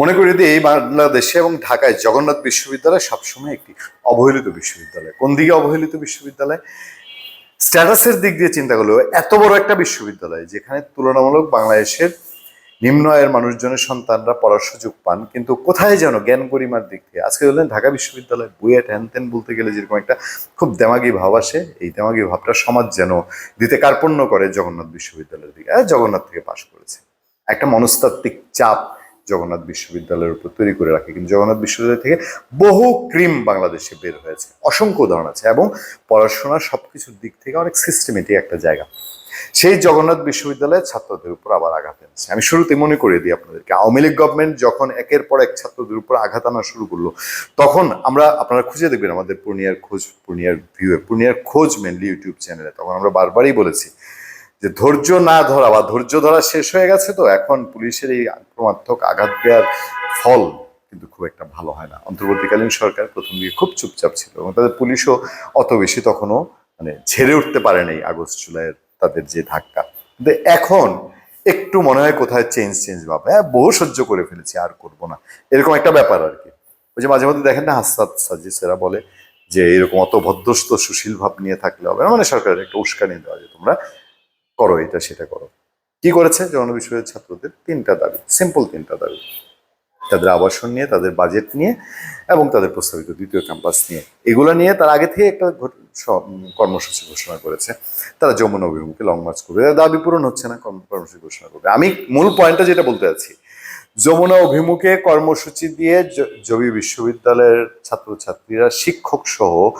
মনে করি এই বাংলাদেশে এবং ঢাকায় জগন্নাথ বিশ্ববিদ্যালয় সবসময় একটি অবহেলিত বিশ্ববিদ্যালয়। কোন দিকে অবহেলিত বিশ্ববিদ্যালয়? স্ট্যাটাসের দিক দিয়ে চিন্তা করলেও এত বড় একটা বিশ্ববিদ্যালয় যেখানে তুলনামূলক বাংলাদেশের নিম্ন আয়ের মানুষজনের সন্তানরা পড়ার সুযোগ পান, কিন্তু কোথায় যেন জ্ঞান গরিমার দিক থেকে আজকে বললেন ঢাকা বিশ্ববিদ্যালয় বুয়েট হ্যান ত্যান বলতে গেলে যেরকম একটা খুব দেমাগি ভাব আসে, এই দেমাগি ভাবটা সমাজ যেন দিতে কার্পণ্য করে জগন্নাথ বিশ্ববিদ্যালয়ের দিকে জগন্নাথ থেকে পাশ করেছে। একটা মনস্তাত্ত্বিক চাপ জগন্নাথ বিশ্ববিদ্যালয়ের উপর তৈরি করে রাখে। কিন্তু জগন্নাথ বিশ্ববিদ্যালয় থেকে বহু ক্রিম বাংলাদেশে বের হয়েছে। অসংখ্য উদাহরণ আছে এবং পড়াশোনার সবকিছুর দিক থেকে অনেক সিস্টেমেটিক একটা জায়গা। সেই জগন্নাথ বিশ্ববিদ্যালয়ের ছাত্রদের উপর আবার আঘাত এনেছে। আমি শুরুতে মনে করিয়ে দিই আপনাদেরকে, আওয়ামী লীগ গভর্নমেন্ট যখন একের পর এক ছাত্রদের উপর আঘাত আনা শুরু করল, তখন আমরা আপনারা খুঁজে দেখবেন আমাদের পূর্ণিয়ার খোঁজ, পূর্ণিয়ার ভিউয়ে পূর্ণিয়ার খোঁজ মেনলি ইউটিউব চ্যানেলে তখন আমরা বারবারই বলেছি যে ধৈর্য না ধরা বা ধৈর্য ধরা শেষ হয়ে গেছে তো এখন পুলিশের এই আক্রমাত্মক আঘাত দেওয়ার ফল কিন্তু খুব একটা ভালো হয় না। অন্তর্বর্তীকালীন সরকার প্রথম দিকে খুব চুপচাপ ছিল এবং তাদের পুলিশও অত বেশি তখনও মানে ঝেড়ে উঠতে পারে নাই আগস্ট, জুলাইয়ের তাদের যে ধাক্কা। কিন্তু এখন একটু মনে হয় কোথায় চেঞ্জ চেঞ্জ ভাবে। হ্যাঁ বহু সহ্য করে ফেলেছি, আর করব না। এরকম একটা ব্যাপার আর কি। ওই যে মাঝে মধ্যে দেখেন না হাসাদ সাজিসেরা বলে যে, এরকম অত ভদ্রস্ত সুশীল ভাব নিয়ে থাকলে হবে না। মানে সরকারের একটা উস্কানি দেওয়া যে তোমরা করো, এটা সেটা করো। কি করেছে জন বিশ্ববিদ্যালয়ের ছাত্রদের? তিনটা দাবি সিম্পল তিনটা দাবি। তাদের আবাসন নিয়ে, তাদের বাজেট নিয়ে এবং তাদের প্রস্তাবিত দ্বিতীয় ক্যাম্পাস নিয়ে। এগুলো নিয়ে তার আগে থেকে একটা কর্মসূচি ঘোষণা করেছে। তারা যমুনা অভিমুখে লং মার্চ করবে। দাবি পূরণ হচ্ছে না, কর্ম- কর্মসূচি ঘোষণা করবে। আমি মূল পয়েন্টটা যেটা বলতে যাচ্ছি, যমুনা অভিমুখে কর্মসূচি দিয়ে জবি বিশ্ববিদ্যালয়ের ছাত্রছাত্রীরা শিক্ষক সহ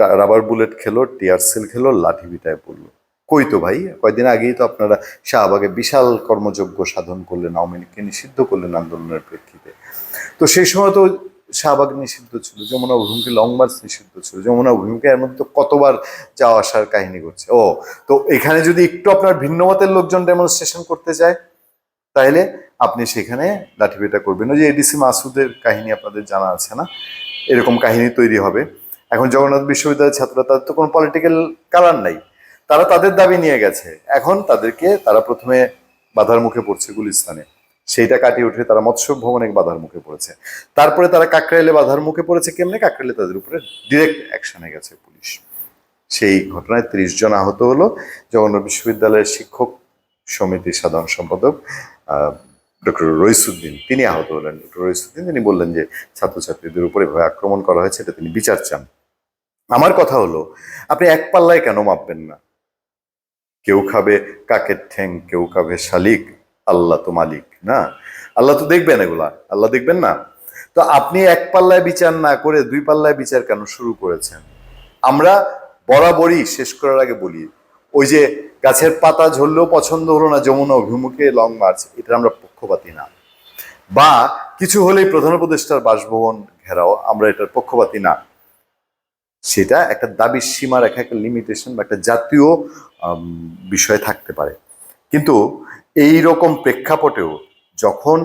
রাবার বুলেট খেলো টিয়ার সেল খেলো, লাঠি বিটায় পড়ল। কই তো ভাই? কয়েকদিন আগেই তো আপনারা শাহবাগে বিশাল কর্মযজ্ঞ সাধন করলেন, আওয়ামী লীগকে নিষিদ্ধ করলেন আন্দোলনের প্রেক্ষিতে। তো সেই সময় তো শাহবাগ নিষিদ্ধ ছিল, যমুনা অভিমুখে লং মার্চ নিষিদ্ধ ছিল, যমুনা অভিমুখে এর মধ্যে কতবার যাওয়া আসার কাহিনী করছে ও, তো এখানে যদি একটু আপনার ভিন্ন মতের লোকজন ডেমনস্ট্রেশন করতে যায় তাহলে আপনি সেখানে লাঠিপেটা করবেন। ওই যে এডিসি মাসুদের কাহিনী আপনাদের জানা আছে না? এরকম কাহিনী তৈরি হবে। এখন জগন্নাথ বিশ্ববিদ্যালয়ের ছাত্ররা, তাদের তো কোনো পলিটিক্যাল কালার নাই। তারা তাদের দাবি নিয়ে গেছে। এখন তাদেরকে তারা প্রথমে বাধার মুখে পড়ছে গুলিস্তানে। সেইটা কাটিয়ে উঠে তারা মৎস্য ভবনে বাধার মুখে পড়েছে। তারপরে তারা কাকরাইলে বাধার মুখে পড়েছে কেমনে? কাকরাইলে তাদের উপরে ডিরেক্ট অ্যাকশনে গেছে পুলিশ। সেই ঘটনায় ত্রিশ জন আহত হলো। জগন্নাথ বিশ্ববিদ্যালয়ের শিক্ষক সমিতির সাধারণ সম্পাদক ডক্টর রইসুদ্দিন। তিনি আহত হলেন। ডক্টর রইসুদ্দিন, তিনি বললেন যে ছাত্রছাত্রীদের উপরে এভাবে আক্রমণ করা হয়েছে, এটা তিনি বিচার চান। আমার কথা হলো, আপনি এক পাল্লায় কেন মাপবেন না? কেউ খাবে কাকের ঠ্যাং, কেউ খাবে শালিক, আল্লাহ তো মালিক, না? আল্লাহ তো দেখবেন এগুলা, আল্লাহ দেখবেন না? তো আপনি এক পাল্লায় বিচার না করে দুই পাল্লায় বিচার কেন শুরু করেছেন? আমরা বরাবরই শেষ করার আগে বলি, ওই যে গাছের পাতা ঝরলেও পছন্দ হলো না, যমুনা অভিমুখে লং মার্চ এটা আমরা পক্ষপাতী না। বা কিছু হলেই প্রধান উপদেষ্টার বাসভবন ঘেরাও, আমরা এটার পক্ষপাতী না। সেটা একটা দাবির সীমা রেখা, একটা লিমিটেশন বা একটা জাতীয় বিষয় থাকতে পারে। কিন্তু এই রকম প্রেক্ষাপটেও যখন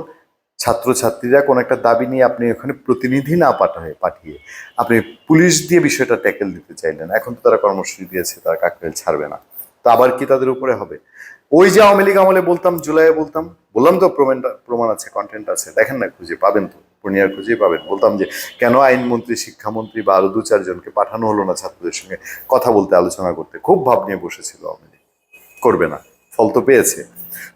ছাত্রছাত্রীরা কোনো একটা দাবি নিয়ে আপনি ওখানে প্রতিনিধি না পাঠায়, পাঠিয়ে আপনি পুলিশ দিয়ে বিষয়টা ট্যাকেল দিতে চাইলেন, এখন তো তারা কর্মসূচি দিয়েছে, তারা কাকরেল ছাড়বে না। তো আবার কি তাদের উপরে হবে? ওই যে আওয়ামী লীগ আমলে বলতাম, জুলাইয়ে বলতাম, বললাম তো প্রমাণ প্রমাণ আছে কন্টেন্ট আছে, দেখেন না, খুঁজে পাবেন তো। পূর্ণিয়ার খুঁজেই পাবেন। বলতাম যে, কেন আইনমন্ত্রী, শিক্ষামন্ত্রী বা আরও দু চারজনকে পাঠানো হলো না ছাত্রদের সঙ্গে? কথা বলতে, আলোচনা করতে। খুব ভাব নিয়ে বসেছিল আওয়ামী করবে না। ফল তো পেয়েছে।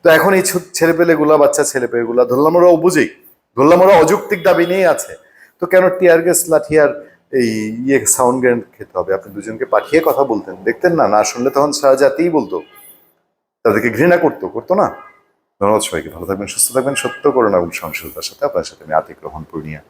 তো এখন এই ছেলে পেলেগুলা বাচ্চা ছেলে পেলেগুলা ধরলাম ওরা বুঝেই ধরলাম ওরা অযৌক্তিক দাবি নিয়ে আছে। তো কেন টিয়ার গ্যাস লাঠি আর এই ইয়ে সাউন্ড গ্রেন্ড খেতে হবে? আপনি দুজনকে পাঠিয়ে কথা বলতেন। দেখতেন না না শুনলে তখন সারা জাতিই বলতো। তাদেরকে ঘৃণা করতো করতো না? ধন্যবাদ সবাইকে। ভালো থাকবেন, সুস্থ থাকবেন। সত্য করুন এবং সহনশীলতার সাথে আপনার সাথে আমি আতিক পূর্ণিয়া।